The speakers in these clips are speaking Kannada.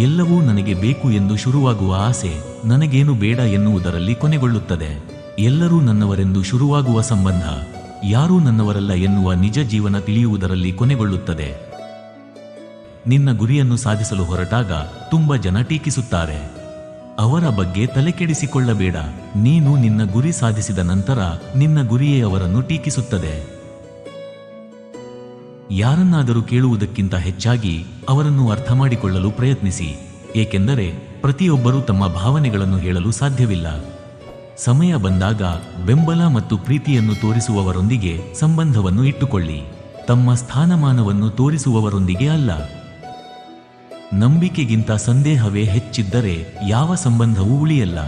ಎಲ್ಲವೂ ನನಗೆ ಬೇಕು ಎಂದು ಶುರುವಾಗುವ ಆಸೆ ನನಗೇನು ಬೇಡ ಎನ್ನುವುದರಲ್ಲಿ ಕೊನೆಗೊಳ್ಳುತ್ತದೆ. ಎಲ್ಲರೂ ನನ್ನವರೆಂದು ಶುರುವಾಗುವ ಸಂಬಂಧ, ಯಾರೂ ನನ್ನವರಲ್ಲ ಎನ್ನುವ ನಿಜ ಜೀವನ ತಿಳಿಯುವುದರಲ್ಲಿ ಕೊನೆಗೊಳ್ಳುತ್ತದೆ. ನಿನ್ನ ಗುರಿಯನ್ನು ಸಾಧಿಸಲು ಹೊರಟಾಗ ತುಂಬ ಜನ ಟೀಕಿಸುತ್ತಾರೆ. ಅವರ ಬಗ್ಗೆ ತಲೆಕೆಡಿಸಿಕೊಳ್ಳಬೇಡ, ನೀನು ನಿನ್ನ ಗುರಿ ಸಾಧಿಸಿದ ನಂತರ ನಿನ್ನ ಗುರಿಯೇ ಅವರನ್ನು ಟೀಕಿಸುತ್ತದೆ. ಯಾರನ್ನಾದರೂ ಕೇಳುವುದಕ್ಕಿಂತ ಹೆಚ್ಚಾಗಿ ಅವರನ್ನು ಅರ್ಥ ಮಾಡಿಕೊಳ್ಳಲು ಪ್ರಯತ್ನಿಸಿ, ಏಕೆಂದರೆ ಪ್ರತಿಯೊಬ್ಬರೂ ತಮ್ಮ ಭಾವನೆಗಳನ್ನು ಹೇಳಲು ಸಾಧ್ಯವಿಲ್ಲ. ಸಮಯ ಬಂದಾಗ ಬೆಂಬಲ ಮತ್ತು ಪ್ರೀತಿಯನ್ನು ತೋರಿಸುವವರೊಂದಿಗೆ ಸಂಬಂಧವನ್ನು ಇಟ್ಟುಕೊಳ್ಳಿ. ತಮ್ಮ ಸ್ಥಾನಮಾನವನ್ನು ತೋರಿಸುವವರೊಂದಿಗೆ ಅಲ್ಲ. ನಂಬಿಕೆಗಿಂತ ಸಂದೇಹವೇ ಹೆಚ್ಚಿದ್ದರೆ ಯಾವ ಸಂಬಂಧವೂ ಉಳಿಯಲ್ಲ.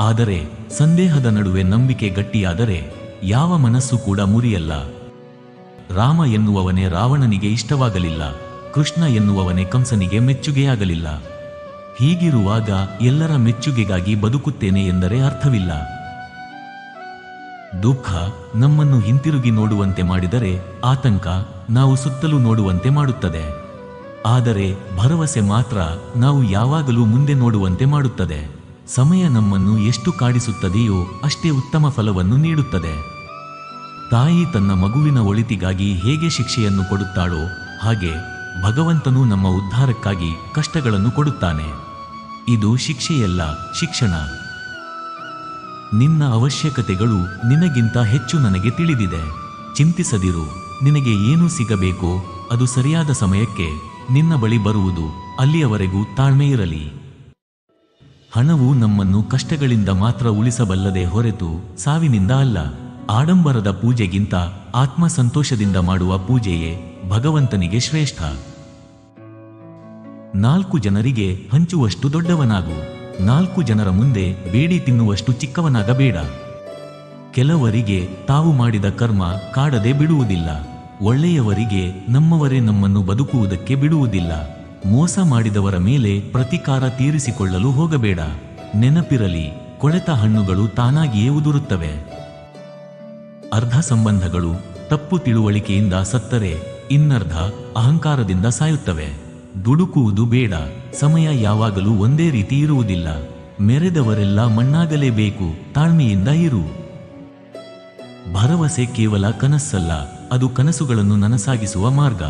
ಆದರೆ ಸಂದೇಹದ ನಡುವೆ ನಂಬಿಕೆ ಗಟ್ಟಿಯಾದರೆ ಯಾವ ಮನಸ್ಸು ಕೂಡ ಮುರಿಯಲ್ಲ. ರಾಮ ಎನ್ನುವವನೇ ರಾವಣನಿಗೆ ಇಷ್ಟವಾಗಲಿಲ್ಲ, ಕೃಷ್ಣ ಎನ್ನುವವನೇ ಕಂಸನಿಗೆ ಮೆಚ್ಚುಗೆಯಾಗಲಿಲ್ಲ. ಹೀಗಿರುವಾಗ ಎಲ್ಲರ ಮೆಚ್ಚುಗೆಗಾಗಿ ಬದುಕುತ್ತೇನೆ ಎಂದರೆ ಅರ್ಥವಿಲ್ಲ. ದುಃಖ ನಮ್ಮನ್ನು ಹಿಂತಿರುಗಿ ನೋಡುವಂತೆ ಮಾಡಿದರೆ ಆತಂಕ ನಾವು ಸುತ್ತಲೂ ನೋಡುವಂತೆ ಮಾಡುತ್ತದೆ. ಆದರೆ ಭರವಸೆ ಮಾತ್ರ ನಾವು ಯಾವಾಗಲೂ ಮುಂದೆ ನೋಡುವಂತೆ ಮಾಡುತ್ತದೆ. ಸಮಯ ನಮ್ಮನ್ನು ಎಷ್ಟು ಕಾಡಿಸುತ್ತದೆಯೋ ಅಷ್ಟೇ ಉತ್ತಮ ಫಲವನ್ನು ನೀಡುತ್ತದೆ. ತಾಯಿ ತನ್ನ ಮಗುವಿನ ಒಳಿತಿಗಾಗಿ ಹೇಗೆ ಶಿಕ್ಷೆಯನ್ನು ಕೊಡುತ್ತಾಳೋ ಹಾಗೆ ಭಗವಂತನು ನಮ್ಮ ಉದ್ಧಾರಕ್ಕಾಗಿ ಕಷ್ಟಗಳನ್ನು ಕೊಡುತ್ತಾನೆ. ಇದು ಶಿಕ್ಷೆಯಲ್ಲ, ಶಿಕ್ಷಣ. ನಿನ್ನ ಅವಶ್ಯಕತೆಗಳು ನಿನಗಿಂತ ಹೆಚ್ಚು ನನಗೆ ತಿಳಿದಿದೆ. ಚಿಂತಿಸದಿರು, ನಿನಗೆ ಏನು ಸಿಗಬೇಕೋ ಅದು ಸರಿಯಾದ ಸಮಯಕ್ಕೆ ನಿನ್ನ ಬಳಿ ಬರುವುದು, ಅಲ್ಲಿಯವರೆಗೂ ತಾಳ್ಮೆ ಇರಲಿ. ಹಣವು ನಮ್ಮನ್ನು ಕಷ್ಟಗಳಿಂದ ಮಾತ್ರ ಉಳಿಸಬಲ್ಲದೆ ಹೊರತು ಸಾವಿನಿಂದ ಅಲ್ಲ. ಆಡಂಬರದ ಪೂಜೆಗಿಂತ ಆತ್ಮ ಸಂತೋಷದಿಂದ ಮಾಡುವ ಪೂಜೆಯೇ ಭಗವಂತನಿಗೆ ಶ್ರೇಷ್ಠ. ನಾಲ್ಕು ಜನರಿಗೆ ಹಂಚುವಷ್ಟು ದೊಡ್ಡವನಾಗು. ನಾಲ್ಕು ಜನರ ಮುಂದೆ ಬೇಡಿ ತಿನ್ನುವಷ್ಟು ಚಿಕ್ಕವನಾಗಬೇಡ. ಕೆಲವರಿಗೆ ತಾವು ಮಾಡಿದ ಕರ್ಮ ಕಾಡದೆ ಬಿಡುವುದಿಲ್ಲ. ಒಳ್ಳೆಯವರಿಗೆ ನಮ್ಮವರೇ ನಮ್ಮನ್ನು ಬದುಕುವುದಕ್ಕೆ ಬಿಡುವುದಿಲ್ಲ. ಮೋಸ ಮಾಡಿದವರ ಮೇಲೆ ಪ್ರತಿಕಾರ ತೀರಿಸಿಕೊಳ್ಳಲು ಹೋಗಬೇಡ. ನೆನಪಿರಲಿ, ಕೊಳೆತ ಹಣ್ಣುಗಳು ತಾನಾಗಿಯೇ ಉದುರುತ್ತವೆ. ಅರ್ಧ ಸಂಬಂಧಗಳು ತಪ್ಪು ತಿಳುವಳಿಕೆಯಿಂದ ಸತ್ತರೆ ಇನ್ನರ್ಧ ಅಹಂಕಾರದಿಂದ ಸಾಯುತ್ತವೆ. ದುಡುಕುವುದು ಬೇಡ, ಸಮಯ ಯಾವಾಗಲೂ ಒಂದೇ ರೀತಿ ಇರುವುದಿಲ್ಲ. ಮೆರೆದವರೆಲ್ಲ ಮಣ್ಣಾಗಲೇಬೇಕು ತಾಳ್ಮೆಯಿಂದ ಇರು. ಭರವಸೆ ಕೇವಲ ಕನಸ್ಸಲ್ಲ ಅದು ಕನಸುಗಳನ್ನು ನನಸಾಗಿಸುವ ಮಾರ್ಗ.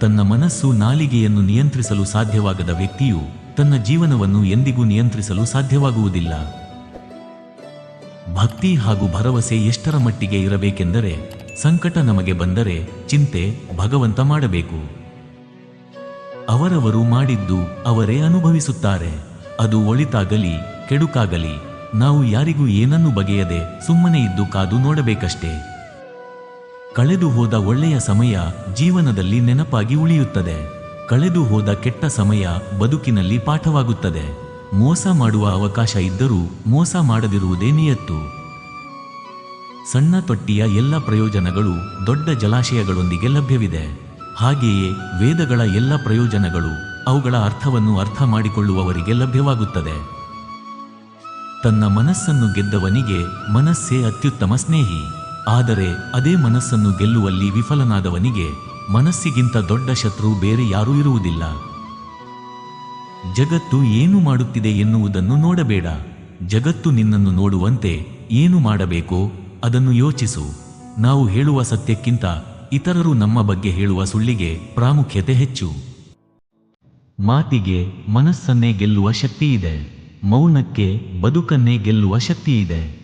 ತನ್ನ ಮನಸ್ಸು ನಾಲಿಗೆಯನ್ನು ನಿಯಂತ್ರಿಸಲು ಸಾಧ್ಯವಾಗದ ವ್ಯಕ್ತಿಯು ತನ್ನ ಜೀವನವನ್ನು ಎಂದಿಗೂ ನಿಯಂತ್ರಿಸಲು ಸಾಧ್ಯವಾಗುವುದಿಲ್ಲ. ಭಕ್ತಿ ಹಾಗೂ ಭರವಸೆ ಎಷ್ಟರ ಮಟ್ಟಿಗೆ ಇರಬೇಕೆಂದರೆ ಸಂಕಟ ನಮಗೆ ಬಂದರೆ ಚಿಂತೆ ಭಗವಂತ ಮಾಡಬೇಕು. ಅವರವರು ಮಾಡಿದ್ದು ಅವರೇ ಅನುಭವಿಸುತ್ತಾರೆ. ಅದು ಒಳಿತಾಗಲಿ, ಕೆಡುಕಾಗಲಿ, ನಾವು ಯಾರಿಗೂ ಏನನ್ನು ಬಗೆಯದೆ ಸುಮ್ಮನೆ ಇದ್ದು ಕಾದು ನೋಡಬೇಕಷ್ಟೇ. ಕಳೆದು ಹೋದ ಒಳ್ಳೆಯ ಸಮಯ ಜೀವನದಲ್ಲಿ ನೆನಪಾಗಿ ಉಳಿಯುತ್ತದೆ. ಕಳೆದು ಹೋದ ಕೆಟ್ಟ ಸಮಯ ಬದುಕಿನಲ್ಲಿ ಪಾಠವಾಗುತ್ತದೆ. ಮೋಸ ಮಾಡುವ ಅವಕಾಶ ಇದ್ದರೂ ಮೋಸ ಮಾಡದಿರುವುದೇ ನಿಯತ್ತು. ಸಣ್ಣ ತೊಟ್ಟಿಯ ಎಲ್ಲ ಪ್ರಯೋಜನಗಳು ದೊಡ್ಡ ಜಲಾಶಯಗಳೊಂದಿಗೆ ಲಭ್ಯವಿದೆ. ಹಾಗೆಯೇ ವೇದಗಳ ಎಲ್ಲ ಪ್ರಯೋಜನಗಳು ಅವುಗಳ ಅರ್ಥವನ್ನು ಅರ್ಥ ಮಾಡಿಕೊಳ್ಳುವವರಿಗೆ ಲಭ್ಯವಾಗುತ್ತದೆ. ತನ್ನ ಮನಸ್ಸನ್ನು ಗೆದ್ದವನಿಗೆ ಮನಸ್ಸೇ ಅತ್ಯುತ್ತಮ ಸ್ನೇಹಿ. ಆದರೆ ಅದೇ ಮನಸ್ಸನ್ನು ಗೆಲ್ಲುವಲ್ಲಿ ವಿಫಲನಾದವನಿಗೆ ಮನಸ್ಸಿಗಿಂತ ದೊಡ್ಡ ಶತ್ರು ಬೇರೆ ಯಾರೂ ಇರುವುದಿಲ್ಲ. ಜಗತ್ತು ಏನು ಮಾಡುತ್ತಿದೆ ಎನ್ನುವುದನ್ನು ನೋಡಬೇಡ. ಜಗತ್ತು ನಿನ್ನನ್ನು ನೋಡುವಂತೆ ಏನು ಮಾಡಬೇಕೋ ಅದನ್ನು ಯೋಚಿಸು. ನಾವು ಹೇಳುವ ಸತ್ಯಕ್ಕಿಂತ ಇತರರು ನಮ್ಮ ಬಗ್ಗೆ ಹೇಳುವ ಸುಳ್ಳಿಗೆ ಪ್ರಾಮುಖ್ಯತೆ ಹೆಚ್ಚು. ಮಾತಿಗೆ ಮನಸ್ಸನ್ನೇ ಗೆಲ್ಲುವ ಶಕ್ತಿಯಿದೆ. ಮೌನಕ್ಕೆ ಬದುಕನ್ನೇ ಗೆಲ್ಲುವ ಶಕ್ತಿಯಿದೆ.